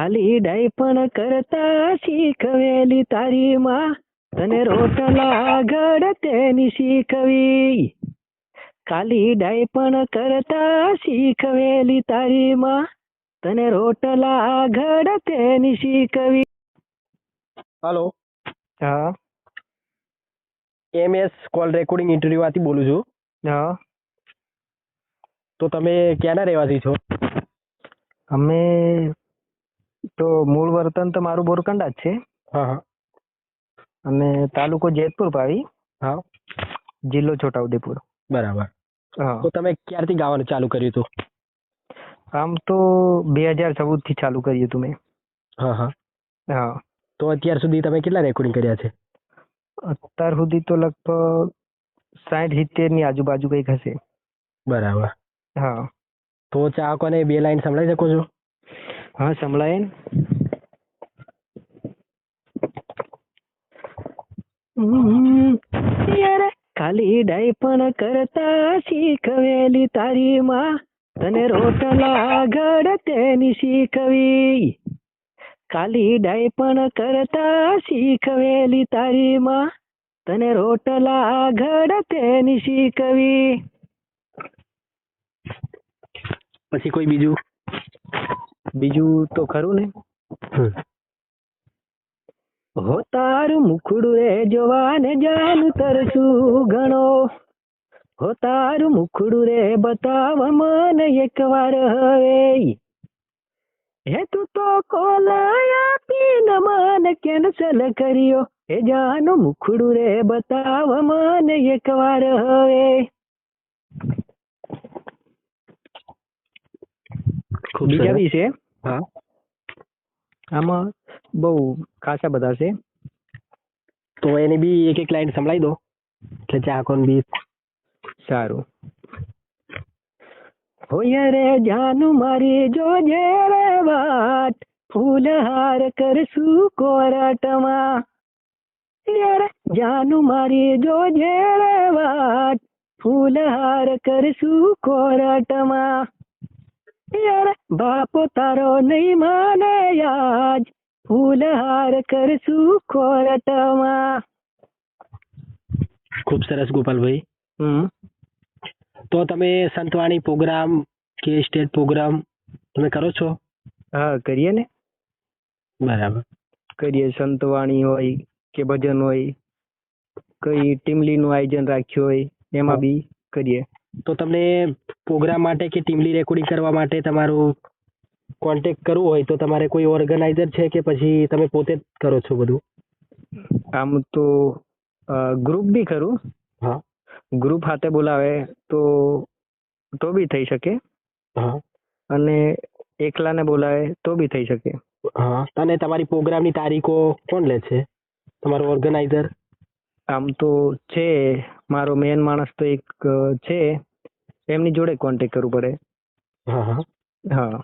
ખાલી ડાયપણ કરતા શીખવેલી તારી માં. તને રોટલા ઘડતેની શીખવી. ખાલી ડાયપણ કરતા શીખવેલી તારી માં. તને રોટલા ઘડતેની શીખવી. હલો. હા. એમએસ કોલ રેકોર્ડિંગ ઇન્ટરવ્યુમાંથી બોલું છું. હા. તો તમે ક્યાંના રહેવાસી છો? અમે તો મૂળ વર્તન તો મારું બોરકંડા જ છે. હા હા. અને તાલુકો જેતપુર પાવી હા. જિલ્લો છોટાઉદેપુર. બરાબર. હા. તો તમે ક્યારથી ગાવાનું ચાલુ કર્યું હતું? આમ તો બે હજાર ચૌદથી ચાલુ કર્યું હતું મેં. હા હા. હા. તો અત્યાર સુધી તમે કેટલા રેકોર્ડિંગ કર્યા છે? અત્યાર સુધી તો લગભગ સાઠ સિત્તેરની આજુબાજુ કંઈક હશે. બરાબર. હા. તો ચાહકોને બે લાઈન સંભળાવી શકો છો? હા સંભળાય ને? યાર, ખાલી ડાયપણ કરતા શીખવેલી તારી માં. તને રોટલા ઘડતેની શીખવી. ખાલી ડાયપણ કરતા શીખવેલી તારી માં. તને રોટલા ઘડતેની શીખવી. પછી કોઈ બીજું? બીજું તો ખરું ને? હો તારું મુખડું રે જવાન જાન તરસું ઘણો. હો તારું મુખડું રે બતાવ મને એકવાર હવે. હે તું તો કોલાયા આપીને મન કેન્સલ કર્યો. હે જાનું મુખડું રે બતાવ મને એકવાર હવે. બીજા સરસ. બી છે. હા. આમાં બહુ ખાસા બધા છે. તો એની બી એક એક લાઈન સંભળાવી દો. એટલે ચાહકોને બી. સારું. હોય રે જાનું મારી જોજે રે વાત. ફૂલહાર કરશું કોરાટમાં. યાર જાનું મારી જોજે રે વાત. ફૂલહાર કરશું કોરાટમાં. યાર બાપો તારો નહીં માને યાદ ફૂલહાર કરશું કોરાટમાં ખૂબ સરસ ગોપાલભાઈ હમ તો તમે સંતવાણી પ્રોગ્રામ કે સ્ટેટ પ્રોગ્રામ તમે કરો છો હા કરીએ ને બરાબર કરીએ સંતવાણી હોય કે ભજન હોય કઈ ટીમલીનું આયોજન રાખ્યું હોય એમાં બી કરીએ તો તમને પ્રોગ્રામ માટે કે ટીમલી રેકોર્ડિંગ કરવા માટે તમારું કોન્ટેક્ટ કરવું હોય તો તમારે કોઈ ઓર્ગેનાઇઝર છે કે પછી તમે પોતે જ કરો છો બધું? આમ તો ગ્રુપ બી ખરું. હા. ગ્રુપ હાથે બોલાવે તો તો બી થઈ શકે. હા. અને એકલાને બોલાવે તો બી થઈ શકે. હા. અને તમારી પ્રોગ્રામની તારીખો કોણ લે છે? તમારો ઓર્ગેનાઇઝર આમ તો છે મારો મેન માણસ તો એક છે. એમની જોડે કોન્ટેક્ટ કરવું પડે. હા હા. હા.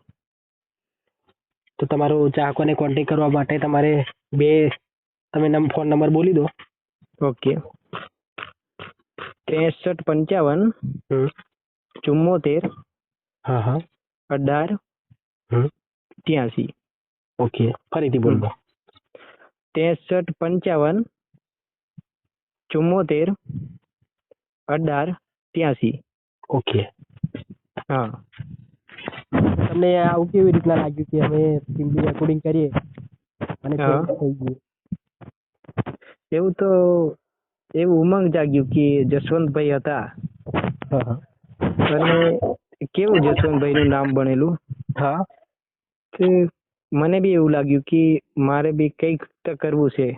તો તમારો ચાહકોને કોન્ટેક્ટ કરવા માટે તમારે બે તમે નમ ફોન નંબર બોલી દો. ઓકે ત્રેસઠ પંચાવન. ચુમ્મોતેર હા હા. અઢાર. ત્યાંસી. ઓકે ફરીથી બોલ દો. ત્રેસઠ પંચાવન ચુમ્મોતેર અઢાર ત્યાંસી. ઓકે હા. તમને આવું કેવી રીતના લાગ્યું કે અમે ટીમલી રેકોર્ડિંગ કરીએ? અને થઈ ગયું? એવું તો એવું ઉમંગ જાગ્યું કે જસવંતભાઈ હતા. અને કેવું જસવંતભાઈ નું નામ બનેલું? હા. કે મને બી એવું લાગ્યું કે મારે બી કંઈક તો કરવું છે.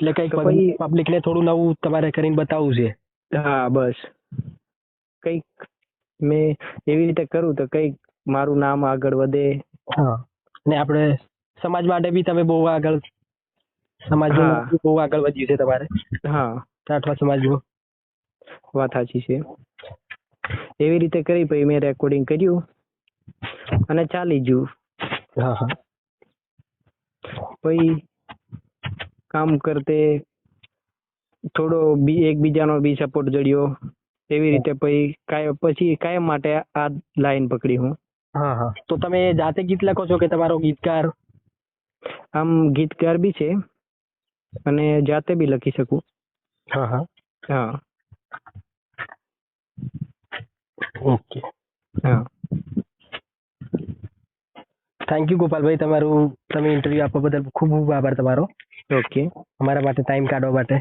એટલે કંઈક પબ્લિક ને થોડું નવું તમારે કરીને બતાવવું છે. હા બસ. કંઈક મેં એવી રીતે કરું તો કંઈક મારું નામ આગળ વધે. હા ને આપણે સમાજ માટે બી તમે બહુ આગળ સમાજ બહુ આગળ વધ્યું છે તમારે. હા. રાઠવા સમાજનું. વાત સાચી છે. એવી રીતે કરી પછી મેં રેકોર્ડિંગ કર્યું અને ચાલી ગયું. હા હા. પછી કામ કરતે થોડો બી એકબીજાનો બી સપોર્ટ જડ્યો. એવી રીતે પછી કાય પછી કાયમ માટે આ લાઈન પકડી હું. હા હા. તો તમે જાતે ગીત લખો છો કે તમારો ગીતકાર? આમ ગીતકાર બી છે અને જાતે બી લખી શકું. હા હા. હા. ઓકે. હા. થેન્ક યુ ગોપાલભાઈ તમારું તમે ઇન્ટરવ્યુ આપવા બદલ ખૂબ ખૂબ આભાર તમારો. ઓકે અમારા માટે ટાઈમ કાઢવા માટે.